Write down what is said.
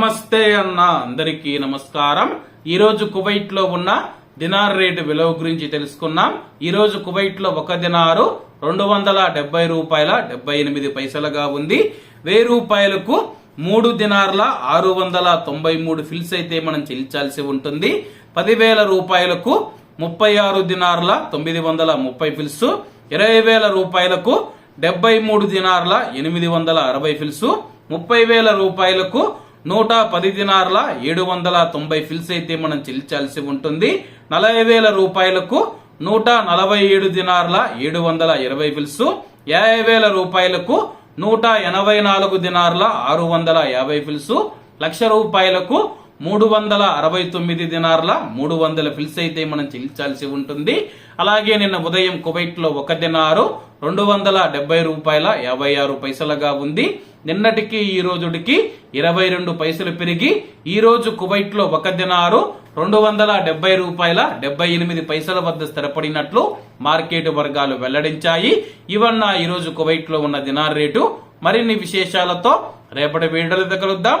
నమస్తే అన్న అందరికీ నమస్కారం. ఈరోజు కువైట్లో కువైట్లో ఉన్న దినార్ రేటు విలువ గురించి తెలుసుకున్నాం. ఈరోజు కువైట్లో కువైట్లో ఒక దినారు రెండు వందల డెబ్బై రూపాయల డెబ్బై ఎనిమిది పైసలుగా ఉంది. వెయ్యి రూపాయలకు మూడు దినార్ల ఆరు వందల తొంభై మూడు ఫిల్స్ అయితే మనం చెల్లించాల్సి ఉంటుంది. పదివేల రూపాయలకు ముప్పై ఆరు దినార్ల తొమ్మిది వందల ముప్పై ఫిల్స్ ఇరవై వేల రూపాయలకు డెబ్బై మూడు దినార్ల ఎనిమిది వందల అరవై ఫిల్స్ ముప్పై వేల రూపాయలకు నూట పది దినార్ల ఏడు వందల తొంభై ఫిల్స్ అయితే మనం చెల్లించాల్సి ఉంటుంది. నలభై వేల రూపాయలకు నూట నలభై ఏడు దినార్ల ఏడు వందల ఇరవై ఫిల్స్. యాభై వేల రూపాయలకు నూట ఎనభై నాలుగు దినార్ల ఆరు వందల యాభై ఫిల్స్. లక్ష రూపాయలకు మూడు వందల అరవై తొమ్మిది దినార్ల మూడు వందల ఫిల్స్ అయితే మనం చెల్లించాల్సి ఉంటుంది. అలాగే నిన్న ఉదయం కువైట్లో ఒక దినారు రెండు వందల డెబ్బై రూపాయల యాభై ఆరు పైసలుగా ఉంది. నిన్నటికి ఈ రోజుటికి ఇరవై రెండు పైసలు పెరిగి ఈ రోజు కువైట్లో ఒక దినారు రెండు వందల డెబ్బై రూపాయల డెబ్బై ఎనిమిది పైసల వద్ద స్థిరపడినట్లు మార్కెట్ వర్గాలు వెల్లడించాయి. ఇవన్న ఈ రోజు కువైట్లో ఉన్న దినార్ రేటు. మరిన్ని విశేషాలతో రేపటి వీడియోలు కలుద్దాం.